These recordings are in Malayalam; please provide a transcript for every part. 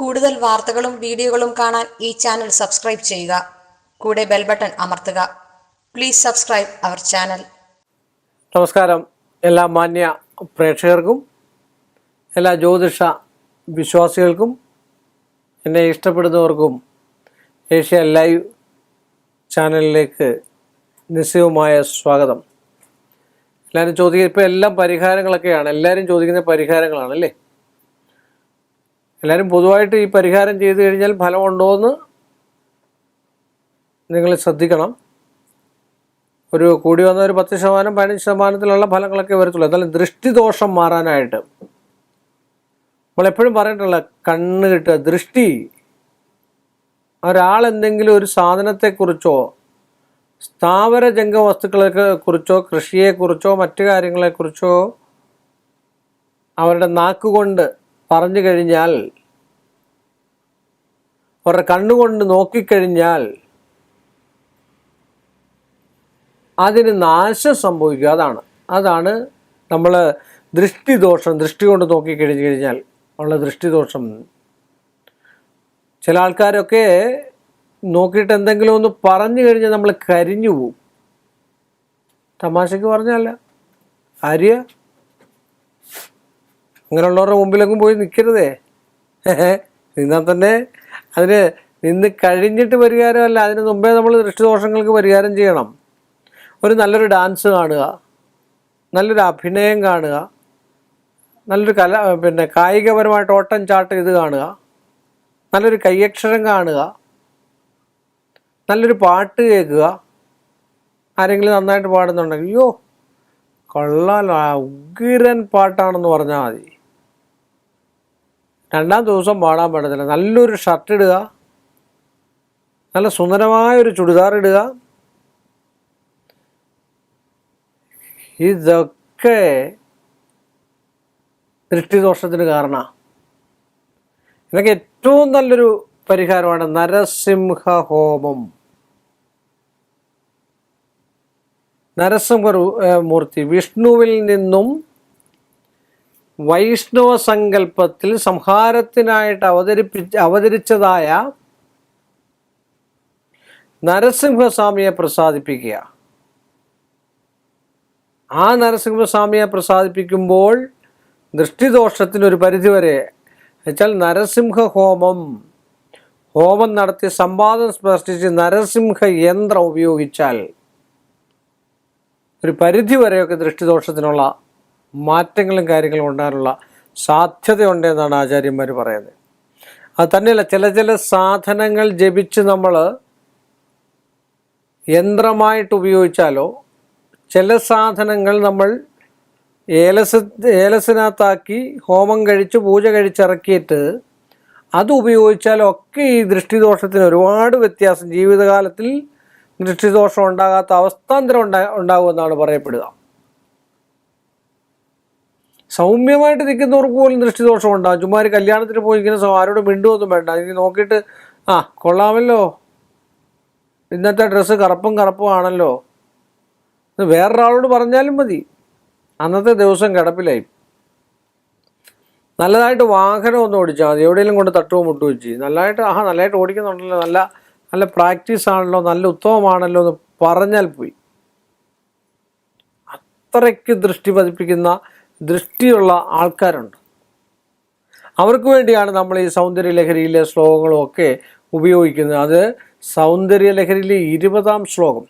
കൂടുതൽ വാർത്തകളും വീഡിയോകളും കാണാൻ ഈ ചാനൽ സബ്സ്ക്രൈബ് ചെയ്യുക. കൂടെ ബെൽ ബട്ടൺ അമർത്തുക. Please subscribe our channel. നമസ്കാരം. എല്ലാ മാന്യ പ്രേക്ഷകർക്കും എല്ലാ ജ്യോതിഷ വിശ്വാസികൾക്കും എന്നെ ഇഷ്ടപ്പെടുന്നവർക്കും ഏഷ്യ ലൈവ് ചാനലിലേക്ക് നിസ്സയവുമായ സ്വാഗതം. എല്ലാവരും ചോദിക്കുക ഇപ്പോൾ എല്ലാം പരിഹാരങ്ങളൊക്കെയാണ്. എല്ലാവരും ചോദിക്കുന്ന പരിഹാരങ്ങളാണ് അല്ലേ എല്ലാവരും പൊതുവായിട്ട് ഈ പരിഹാരം ചെയ്തു കഴിഞ്ഞാൽ ഫലമുണ്ടോ എന്ന് നിങ്ങൾ ശ്രദ്ധിക്കണം. ഒരു കൂടി വന്ന ഒരു പത്ത് ശതമാനം പതിനഞ്ച് ശതമാനത്തിലുള്ള ഫലങ്ങളൊക്കെ വരത്തുള്ളൂ. എന്നാലും ദൃഷ്ടിദോഷം മാറാനായിട്ട് നമ്മളെപ്പോഴും പറഞ്ഞിട്ടുള്ള കണ്ണ് കിട്ടുക ദൃഷ്ടി. ഒരാൾ എന്തെങ്കിലും ഒരു സാധനത്തെക്കുറിച്ചോ സ്ഥാവര ജംഗ വസ്തുക്കളെ കുറിച്ചോ കൃഷിയെക്കുറിച്ചോ മറ്റു കാര്യങ്ങളെക്കുറിച്ചോ അവരുടെ നാക്കുകൊണ്ട് പറഞ്ഞു കഴിഞ്ഞാൽ അവരുടെ കണ്ണുകൊണ്ട് നോക്കിക്കഴിഞ്ഞാൽ അതിന് നാശം സംഭവിക്കുക. അതാണ്. അതാണ് നമ്മൾ ദൃഷ്ടിദോഷം ദൃഷ്ടി കൊണ്ട് നോക്കിക്കഴിഞ്ഞു കഴിഞ്ഞാൽ ഉള്ള ദൃഷ്ടിദോഷം. ചില ആൾക്കാരൊക്കെ നോക്കിയിട്ട് എന്തെങ്കിലും ഒന്ന് പറഞ്ഞു കഴിഞ്ഞാൽ നമ്മൾ കരിഞ്ഞു പോവും. തമാശയ്ക്ക് പറഞ്ഞല്ല. ആര്യ അങ്ങനെയുള്ളവരുടെ മുമ്പിലേക്കും പോയി നിൽക്കരുതേ നിന്നാൽ തന്നെ അതിന് നിന്ന് കഴിഞ്ഞിട്ട് പരിഹാരമല്ല അതിന് മുമ്പേ നമ്മൾ ദൃഷ്ടിദോഷങ്ങൾക്ക് പരിഹാരം ചെയ്യണം. ഒരു നല്ലൊരു ഡാൻസ് കാണുക നല്ലൊരു അഭിനയം കാണുക നല്ലൊരു കല പിന്നെ കായികപരമായിട്ട് ഓട്ടം ചാട്ടം ഇത് കാണുക നല്ലൊരു കയ്യക്ഷരം കാണുക നല്ലൊരു പാട്ട് കേൾക്കുക. ആരെങ്കിലും നന്നായിട്ട് പാടുന്നുണ്ടെങ്കിൽ അയ്യോ കൊള്ളാലോ ഉഗ്രൻ പാട്ടാണെന്ന് പറഞ്ഞാൽ മതി. രണ്ടാം ദിവസം പാടാൻ പാടത്തില്ല നല്ലൊരു ഷർട്ട് ഇടുക. നല്ല സുന്ദരമായൊരു ചുടിദാർ ഇടുക. ഇതൊക്കെ ദൃഷ്ടിദോഷത്തിന് കാരണമാണ് ഇതൊക്കെ ഏറ്റവും നല്ലൊരു പരിഹാരമാണ് നരസിംഹ ഹോമം നരസിംഹ മൂർത്തി വിഷ്ണുവിൽ നിന്നും വൈഷ്ണവ സങ്കല്പത്തിൽ സംഹാരത്തിനായിട്ട് അവതരിപ്പി അവതരിച്ചതായ നരസിംഹസ്വാമിയെ പ്രസാദിപ്പിക്കുക. ആ നരസിംഹസ്വാമിയെ പ്രസാദിപ്പിക്കുമ്പോൾ ദൃഷ്ടിദോഷത്തിനൊരു പരിധിവരെ വെച്ചാൽ നരസിംഹ ഹോമം ഹോമം നടത്തി സംവാദം സ്പർശിച്ച് നരസിംഹ യന്ത്രം ഉപയോഗിച്ചാൽ ഒരു പരിധി വരെയൊക്കെ ദൃഷ്ടിദോഷത്തിനുള്ള മാറ്റങ്ങളും കാര്യങ്ങളും ഉണ്ടാകാനുള്ള സാധ്യതയുണ്ട് എന്നാണ് ആചാര്യന്മാർ പറയുന്നത്. അത് തന്നെയല്ല ചില ചില സാധനങ്ങൾ ജപിച്ച് നമ്മൾ യന്ത്രമായിട്ട് ഉപയോഗിച്ചാലോ ചില സാധനങ്ങൾ നമ്മൾ ഏലസ് ഏലസിനകത്താക്കി ഹോമം കഴിച്ച് പൂജ കഴിച്ചിറക്കിയിട്ട് അത് ഉപയോഗിച്ചാലൊക്കെ ഈ ദൃഷ്ടിദോഷത്തിന് ഒരുപാട് വ്യത്യാസം. ജീവിതകാലത്തിൽ ദൃഷ്ടിദോഷം ഉണ്ടാകാത്ത അവസ്ഥാന്തരം ഉണ്ടാ ഉണ്ടാകുമെന്നാണ് പറയപ്പെടുക. സൗമ്യമായിട്ട് നിൽക്കുന്നവർക്ക് പോലും ദൃഷ്ടിദോഷം ഉണ്ടാകും ചുമ്മാ കല്യാണത്തിന് പോയി ഇങ്ങനെ ആരോട് മിണ്ടുമൊന്നും വേണ്ട. എനിക്ക് നോക്കിയിട്ട് ആ കൊള്ളാമല്ലോ. ഇന്നത്തെ ഡ്രസ്സ് കറുപ്പും കറുപ്പും ആണല്ലോ. വേറൊരാളോട് പറഞ്ഞാലും മതി. അന്നത്തെ ദിവസം കിടപ്പിലായി. നല്ലതായിട്ട് വാഹനം ഒന്ന് ഓടിച്ചാൽ മതി. എവിടെയെങ്കിലും കൊണ്ട് തട്ടുവോ മുട്ടുവോ ചെയ്യും. നല്ലതായിട്ട് ആഹാ നല്ലതായിട്ട് ഓടിക്കുന്നുണ്ടല്ലോ. നല്ല നല്ല പ്രാക്ടീസ് ആണല്ലോ. നല്ല ഉത്തമമാണല്ലോ എന്ന് പറഞ്ഞാൽ പോയി. അത്രയ്ക്ക് ദൃഷ്ടി പതിപ്പിക്കുന്ന ദൃഷ്ടിയുള്ള ആൾക്കാരുണ്ട്. അവർക്ക് വേണ്ടിയാണ് നമ്മൾ ഈ സൗന്ദര്യ ലഹരിയിലെ ശ്ലോകങ്ങളും ഒക്കെ ഉപയോഗിക്കുന്നത്. അത് സൗന്ദര്യ ലഹരിയിലെ ഇരുപതാം ശ്ലോകം.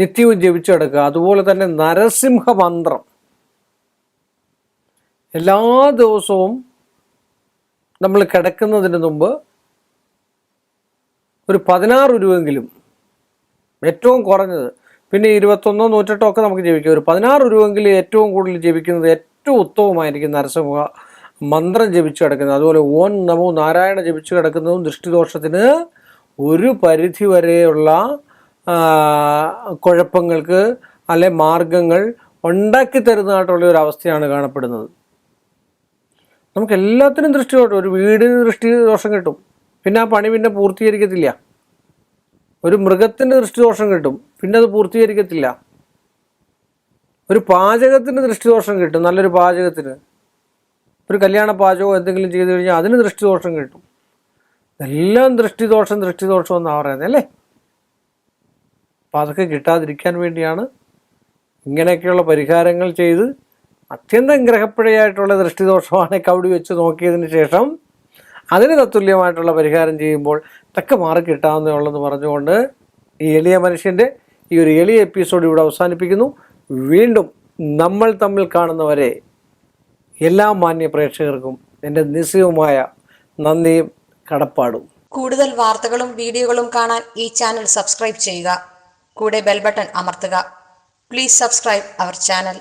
നിത്യവും ജപിച്ചെടുക്കുക അതുപോലെ തന്നെ നരസിംഹ മന്ത്രം. എല്ലാ ദിവസവും നമ്മൾ കിടക്കുന്നതിന് മുമ്പ് ഒരു പതിനാറ് രൂപയെങ്കിലും ഏറ്റവും കുറഞ്ഞത് പിന്നെ ഇരുപത്തൊന്നോ നൂറ്റെട്ടോ ഒക്കെ നമുക്ക് ജീവിക്കാം. ഒരു പതിനാറ് രൂപയെങ്കിലും ഏറ്റവും കൂടുതൽ ജപിക്കുന്നത് ഏറ്റവും ഉത്തമമായിരിക്കും നരസിംഹ മന്ത്രം ജപിച്ചു കിടക്കുന്നത്. അതുപോലെ ഓൻ നമോ നാരായണ ജപിച്ചു കിടക്കുന്നതും ദൃഷ്ടിദോഷത്തിന് ഒരു പരിധി വരെയുള്ള കുഴപ്പങ്ങൾക്ക് അല്ലെ മാർഗങ്ങൾ ഉണ്ടാക്കി തരുന്നതായിട്ടുള്ള ഒരു അവസ്ഥയാണ് കാണപ്പെടുന്നത്. നമുക്ക് എല്ലാത്തിനും ദൃഷ്ടി കിട്ടും ഒരു വീടിന് ദൃഷ്ടി ദോഷം കിട്ടും. പിന്നെ ആ പണി പിന്നെ പൂർത്തീകരിക്കത്തില്ല. ഒരു മൃഗത്തിന്റെ ദൃഷ്ടിദോഷം കിട്ടും. പിന്നെ അത് പൂർത്തീകരിക്കത്തില്ല. ഒരു പാചകത്തിന് ദൃഷ്ടിദോഷം കിട്ടും. നല്ലൊരു പാചകത്തിന്. ഒരു കല്യാണ പാചകമോ എന്തെങ്കിലും ചെയ്തു കഴിഞ്ഞാൽ അതിന് ദൃഷ്ടിദോഷം കിട്ടും. എല്ലാം ദൃഷ്ടിദോഷം ദൃഷ്ടിദോഷം എന്നാണ് പറയുന്നത് അല്ലേ? അപ്പം അതൊക്കെ കിട്ടാതിരിക്കാൻ വേണ്ടിയാണ് ഇങ്ങനെയൊക്കെയുള്ള പരിഹാരങ്ങൾ ചെയ്ത് അത്യന്തം ഗ്രഹപ്പിഴയായിട്ടുള്ള ദൃഷ്ടിദോഷമാണ് കവടി വെച്ച് നോക്കിയതിന് ശേഷം അതിന് തത്തുല്യമായിട്ടുള്ള പരിഹാരം ചെയ്യുമ്പോൾ തക്ക മാറി കിട്ടാവുന്നതുള്ളെന്ന് പറഞ്ഞുകൊണ്ട് ഈ എളിയ മനുഷ്യന്റെ ഈ ഒരു എളിയ എപ്പിസോഡ് ഇവിടെ അവസാനിപ്പിക്കുന്നു. വീണ്ടും നമ്മൾ തമ്മിൽ കാണുന്നവരെ എല്ലാ മാന്യ പ്രേക്ഷകർക്കും എന്റെ നിസ്സയവുമായ നന്ദിയും കടപ്പാടും. കൂടുതൽ വാർത്തകളും വീഡിയോകളും കാണാൻ ഈ ചാനൽ സബ്സ്ക്രൈബ് ചെയ്യുക. കൂടെ ബെൽ ബട്ടൺ അമർത്തുക. Please subscribe our channel